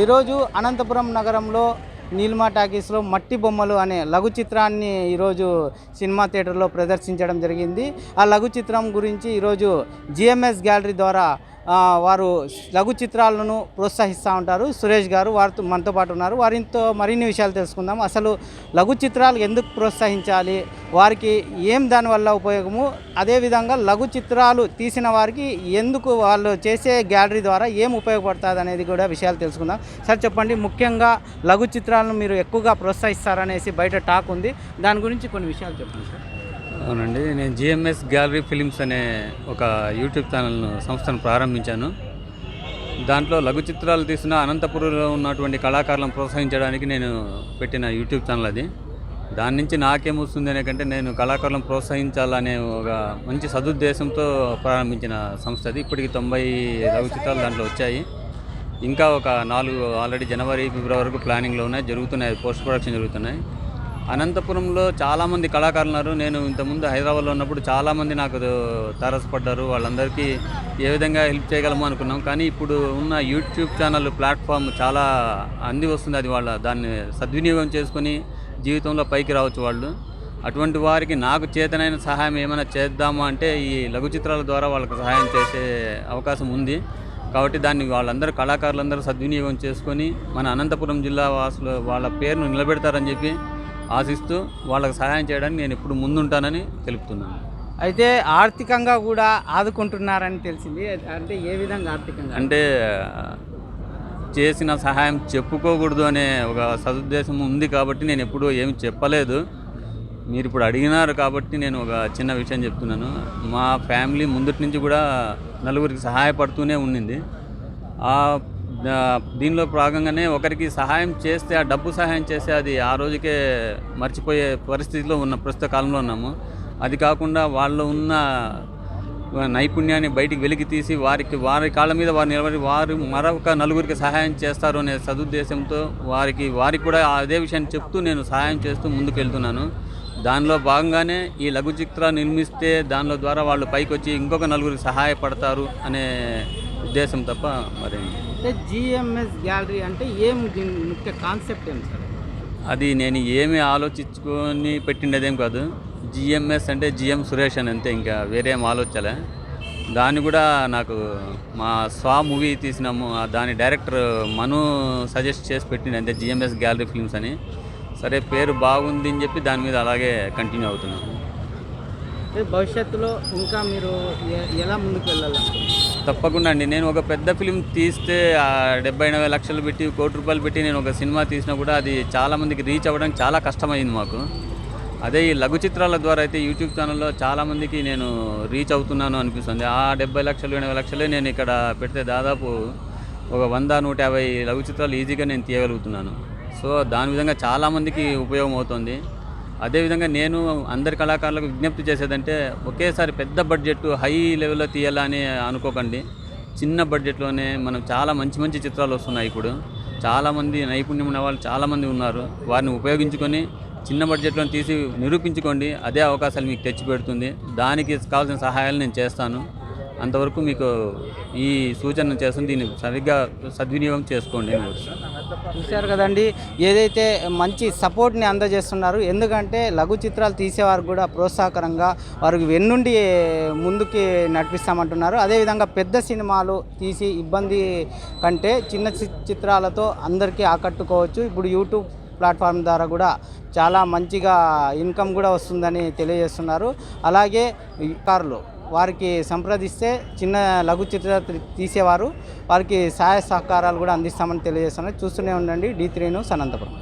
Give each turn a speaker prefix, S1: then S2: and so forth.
S1: ఈరోజు అనంతపురం నగరంలో నీల్మా టాకీస్లో మట్టి బొమ్మలు అనే లఘు చిత్రాన్ని ఈరోజు సినిమా థియేటర్లో ప్రదర్శించడం జరిగింది. ఆ లఘు చిత్రం గురించి ఈరోజు జిఎంఎస్ గ్యాలరీ ద్వారా వారు లఘు చిత్రాలను ప్రోత్సహిస్తూ ఉంటారు. సురేష్ గారు వారితో మనతో పాటు ఉన్నారు. వారితో మరిన్ని విషయాలు తెలుసుకుందాం. అసలు లఘు చిత్రాలు ఎందుకు ప్రోత్సహించాలి? వారికి ఏం దానివల్ల ఉపయోగము? అదేవిధంగా లఘు చిత్రాలు తీసిన వారికి ఎందుకు వాళ్ళు చేసే గ్యాలరీ ద్వారా ఏం ఉపయోగపడుతుంది అనేది కూడా విషయాలు తెలుసుకుందాం. సార్ చెప్పండి. ముఖ్యంగా లఘు చిత్రాలను మీరు ఎక్కువగా ప్రోత్సహిస్తారనేసి బయట టాక్ ఉంది. దాని గురించి కొన్ని విషయాలు చెప్పండి సార్.
S2: అవునండి. నేను జిఎంఎస్ గ్యాలరీ ఫిలిమ్స్ అనే ఒక యూట్యూబ్ ఛానల్ను సంస్థను ప్రారంభించాను. దాంట్లో లఘు చిత్రాలు తీసిన అనంతపురంలో ఉన్నటువంటి కళాకారులను ప్రోత్సహించడానికి నేను పెట్టిన యూట్యూబ్ ఛానల్ అది. దాని నుంచి నాకేమొస్తుంది అనే కంటే నేను కళాకారులను ప్రోత్సహించాలనే ఒక మంచి సదుద్దేశంతో ప్రారంభించిన సంస్థ అది. ఇప్పటికి తొంభై లఘు చిత్రాలు దాంట్లో వచ్చాయి. ఇంకా ఒక నాలుగు ఆల్రెడీ జనవరి ఫిబ్రవరి వరకు ప్లానింగ్లో ఉన్నాయి. జరుగుతున్నాయి. పోస్ట్ ప్రొడక్షన్ జరుగుతున్నాయి. అనంతపురంలో చాలామంది కళాకారులు ఉన్నారు. నేను ఇంతకుముందు హైదరాబాద్లో ఉన్నప్పుడు చాలామంది నాకు తారసపడ్డారు. వాళ్ళందరికీ ఏ విధంగా హెల్ప్ చేయగలము అనుకున్నాం. కానీ ఇప్పుడు ఉన్న యూట్యూబ్ ఛానల్ ప్లాట్ఫామ్ చాలా అంది వస్తుంది. అది వాళ్ళ దాన్ని సద్వినియోగం చేసుకొని జీవితంలో పైకి రావచ్చు వాళ్ళు. అటువంటి వారికి నాకు చేతనైన సహాయం ఏమైనా చేద్దామా అంటే ఈ లఘు చిత్రాల ద్వారా వాళ్ళకి సహాయం చేసే అవకాశం ఉంది. కాబట్టి దాన్ని వాళ్ళందరూ కళాకారులందరూ సద్వినియోగం చేసుకొని మన అనంతపురం జిల్లా వాసులు వాళ్ళ పేరును నిలబెడతారని చెప్పి ఆశిస్తూ వాళ్ళకి సహాయం చేయడానికి నేను ఎప్పుడు ముందుంటానని తెలుపుతున్నాను.
S1: అయితే ఆర్థికంగా కూడా ఆదుకుంటున్నారని తెలిసింది. అంటే ఏ విధంగా ఆర్థికంగా?
S2: అంటే చేసిన సహాయం చెప్పుకోకూడదు అనే ఒక సదుద్దేశం ఉంది కాబట్టి నేను ఎప్పుడూ ఏమి చెప్పలేదు. మీరు ఇప్పుడు అడిగినారు కాబట్టి నేను ఒక చిన్న విషయం చెప్తున్నాను. మా ఫ్యామిలీ ముందటి నుంచి కూడా నలుగురికి సహాయపడుతూనే ఉండింది. ఆ ఆ, దీనిలో భాగంగానే ఒకరికి సహాయం చేస్తే ఆ డబ్బు సహాయం చేస్తే అది ఆ రోజుకే మర్చిపోయే పరిస్థితిలో ఉన్న ప్రస్తుత కాలంలో ఉన్నాము. అది కాకుండా వాళ్ళు ఉన్న నైపుణ్యాన్ని బయటికి వెలికి తీసి వారికి వారి కాళ్ళ మీద వారు నిలబడి వారు మరొక నలుగురికి సహాయం చేస్తారు అనే సదుద్దేశంతో వారికి వారికి కూడా అదే విషయాన్ని చెప్తూ నేను సహాయం చేస్తూ ముందుకు వెళ్తున్నాను దానిలో భాగంగానే ఈ లఘు చిత్రాలు నిర్మిస్తే దానిలో ద్వారా వాళ్ళు పైకి వచ్చి ఇంకొక నలుగురికి సహాయపడతారు అనే ఉద్దేశం తప్ప మరి
S1: అంటే జిఎంఎస్ గ్యాలరీ అంటే ఏం దీని ముఖ్య కాన్సెప్ట్ ఏం సార్?
S2: అది నేను ఏమి ఆలోచించుకొని పెట్టిండేదేం కాదు. జిఎంఎస్ అంటే జిఎం సురేష్ అని అంతే ఇంకా వేరే ఆలోచలే దాన్ని కూడా నాకు మా స్వా మూవీ తీసినాము. దాని డైరెక్టర్ మను సజెస్ట్ చేసి పెట్టింది అంతే జిఎంఎస్ గ్యాలరీ ఫిల్మ్స్ అని. సరే పేరు బాగుంది అని చెప్పి దాని మీద అలాగే కంటిన్యూ అవుతున్నాము
S1: అంటే భవిష్యత్తులో ఇంకా మీరు ఎలా ముందుకు వెళ్ళాలనుకుంటున్నారు?
S2: తప్పకుండా అండి. నేను ఒక పెద్ద ఫిలిం తీస్తే ఆ డెబ్బై ఎనభై లక్షలు పెట్టి కోటి రూపాయలు పెట్టి నేను ఒక సినిమా తీసినా కూడా అది చాలామందికి రీచ్ అవ్వడం చాలా కష్టమైంది మాకు. అదే ఈ లఘు చిత్రాల ద్వారా అయితే యూట్యూబ్ ఛానల్లో చాలామందికి నేను రీచ్ అవుతున్నాను అనిపిస్తుంది. ఆ డెబ్బై లక్షలు ఎనభై లక్షలే నేను ఇక్కడ పెడితే దాదాపు ఒక వంద నూట యాభై లఘు చిత్రాలు ఈజీగా నేను తీయగలుగుతున్నాను. సో దాని విధంగా చాలామందికి ఉపయోగం అవుతుంది. అదేవిధంగా నేను అందరి కళాకారులకు విజ్ఞప్తి చేసేదంటే ఒకేసారి పెద్ద బడ్జెట్ హై లెవెల్లో తీయాలని అనుకోకండి. చిన్న బడ్జెట్లోనే మనం చాలా మంచి మంచి చిత్రాలు వస్తున్నాయి ఇప్పుడు. చాలామంది నైపుణ్యం ఉన్న వాళ్ళు చాలామంది ఉన్నారు. వారిని ఉపయోగించుకొని చిన్న బడ్జెట్లో తీసి నిరూపించుకోండి. అదే అవకాశాలు మీకు తెచ్చిపెడుతుంది దానికి కావాల్సిన సహాయాలు నేను చేస్తాను. అంతవరకు మీకు ఈ సూచన చేస్తుంది దీన్ని సరిగ్గా సద్వినియోగం చేసుకోండి
S1: చూశారు కదండి. ఏదైతే మంచి సపోర్ట్ని అందజేస్తున్నారు ఎందుకంటే లఘు చిత్రాలు తీసేవారు కూడా ప్రోత్సాహకరంగా వారికి వెన్నుండి ముందుకి నడిపిస్తామంటున్నారు. అదేవిధంగా పెద్ద సినిమాలు తీసి ఇబ్బంది కంటే చిన్న చిత్రాలతో అందరికీ ఆకట్టుకోవచ్చు. ఇప్పుడు యూట్యూబ్ ప్లాట్ఫామ్ ద్వారా కూడా చాలా మంచిగా ఇన్కమ్ కూడా వస్తుందని తెలియజేస్తున్నారు. అలాగే కార్లు. వారికి సంప్రదిస్తే చిన్న లఘు చిత్ర తీసేవారు. వారికి సహాయ సహకారాలు కూడా అందిస్తామని తెలియజేస్తున్నారు చూస్తూనే ఉండండి. D three news Anantapuram.